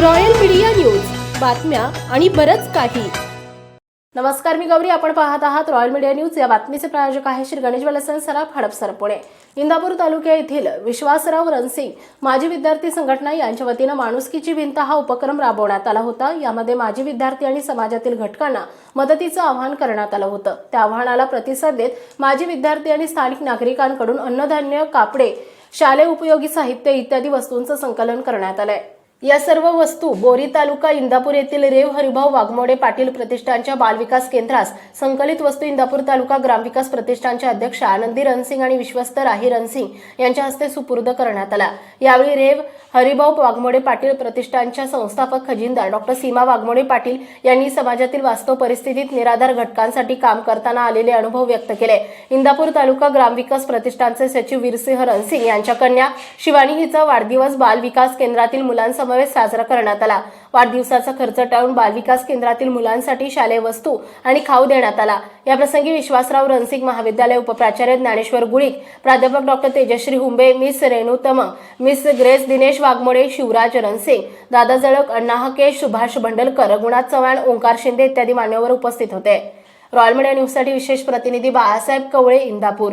Royal media news. बातम्या आणि बरच काही. नमस्कार मी गौरी. आपण पाहत आहात रॉयल मीडिया न्यूज. या बातमीचे प्रायोजक आहे श्री गणेश वलसन सराफ हडपसर पुणे इंदापूर तालुक्या येथील विश्वासराव रणसिंग माजी विद्यार्थी संघटना यांच्या वतीनं माणुसकीची भिंत हा उपक्रम राबवण्यात आला होता. यामध्ये माजी विद्यार्थी आणि समाजातील घटकांना मदतीचं आवाहन करण्यात आलं होतं. त्या आव्हानाला प्रतिसाद देत माजी विद्यार्थी आणि स्थानिक नागरिकांकडून अन्नधान्य कापडे शालेय उपयोगी साहित्य इत्यादी वस्तूंचं संकलन करण्यात आलंय. या सर्व वस्तू बोरी तालुका इंदापूर येथील रेव हरिभाऊ वाघमोडे पाटील प्रतिष्ठानच्या बालविकास केंद्रास संकलित वस्तू इंदापूर तालुका ग्रामविकास प्रतिष्ठानच्या अध्यक्ष आनंदी रणसिंग आणि विश्वस्त राही रणसिंग यांच्या हस्ते सुपूर्द करण्यात आला. यावेळी रेव हरिभाऊ वाघमोडे पाटील प्रतिष्ठानच्या संस्थापक खजिनदार डॉक्टर सीमा वाघमोडे पाटील यांनी समाजातील वास्तव परिस्थितीत निराधार घटकांसाठी काम करताना आलेले अनुभव व्यक्त केले. इंदापूर तालुका ग्रामविकास प्रतिष्ठानचे सचिव वीरसिंह रणसिंग यांच्या कन्या शिवानी हिचा वाढदिवस बाल विकास केंद्रातील समावेश साजरा करण्यात आला. वाढदिवसाचा खर्च टाळून बालविकास केंद्रातील मुलांसाठी शालेय वस्तू आणि खाऊ देण्यात आला. याप्रसंगी विश्वासराव रणसिंग महाविद्यालय उपप्राचार्य ज्ञानेश्वर गुळीक प्राध्यापक doctor Tejashree Humbe miss Renutam miss Grace Dinesh Waghmode Shivraj Ransing Dada Jalak Anna हकेश Subhash Bhandalkar Raghunath Chavan Omkar Shinde इत्यादी मान्यवर उपस्थित होते. रॉयल मीडिया न्यूजसाठी विशेष प्रतिनिधी बाळासाहेब कवळे इंदापूर.